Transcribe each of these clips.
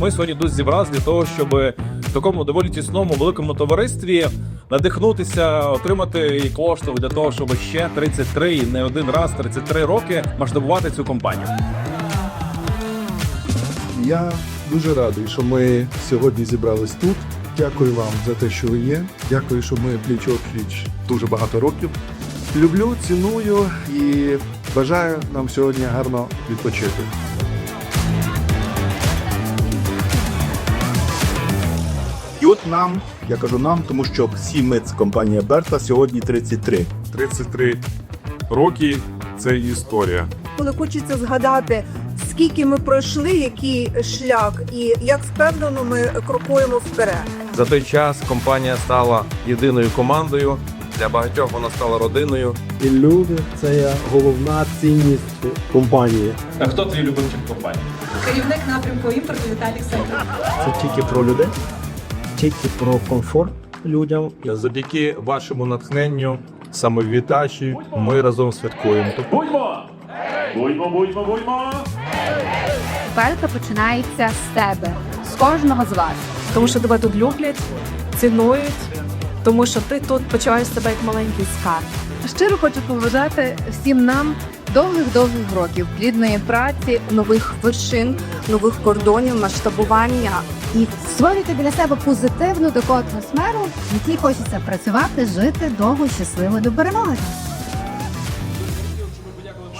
ми сьогодні тут зібралися для того, щоб в такому доволі тісному великому товаристві надихнутися, отримати і кошти для того, щоб ще 33 і не один раз 33 роки масштабувати цю компанію. Я дуже радий, що ми сьогодні зібрались тут. Дякую вам за те, що ви є. Дякую, що ми пліч опліч дуже багато років. Люблю, ціную і бажаю нам сьогодні гарно відпочити. Нам, я кажу нам, тому що всі ми це компанія Берта сьогодні 33. 33 роки це історія. коли хочеться згадати, скільки ми пройшли, який шлях, і як впевнено ми крокуємо вперед. За той час компанія стала єдиною командою. Для багатьох вона стала родиною. І люди це є головна цінність компанії. А хто твій любимчик компанії? Керівник напрямку імпорту Віталій Сенко. Це тільки про людей, тільки про комфорт людям. Завдяки вашому натхненню, самовіддачі, ми разом святкуємо. Будьмо! Будьмо, будьмо, будьмо! Велика починається з тебе, з кожного з вас. Тому що тебе тут люблять, цінують, тому що ти тут почуваєш себе як маленький скарб. Щиро хочу побажати всім нам довгих-довгих років плідної праці, нових вершин, нових кордонів, масштабування. І створюйте біля себе позитивну таку атмосферу, в якій хочеться працювати, жити довго, щасливо до перемоги.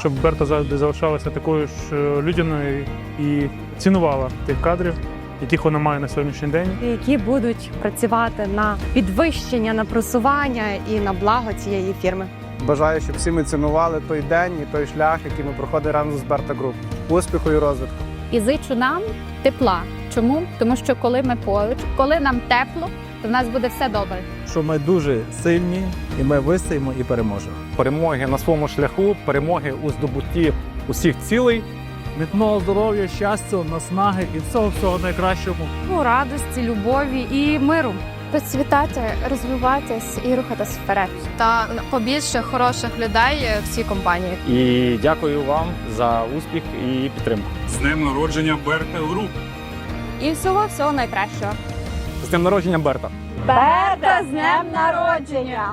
щоб Берта завжди залишалася такою ж е, людяною і цінувала тих кадрів, яких вона має на сьогоднішній день. Які будуть працювати на підвищення, на просування і на благо цієї фірми. Бажаю, щоб всі ми цінували той день і той шлях, який ми проходимо разом з Берта Груп. Успіху і розвитку. І зичу нам тепла. Чому? Тому що коли ми поруч, коли нам тепло, то в нас буде все добре. Що ми дуже сильні, і ми вистоїмо і переможемо. Перемоги на своєму шляху, перемоги у здобутті усіх цілей. Міцного здоров'я, щастя, наснаги і всього всього найкращого. Ну, радості, любові і миру. Процвітати, розвиватись і рухатись вперед. Та побільше хороших людей в цій компанії. І дякую вам за успіх і підтримку. З днем народження Берта Груп. І всього всього найкращого. З днем народження Берта! Берта з днем народження!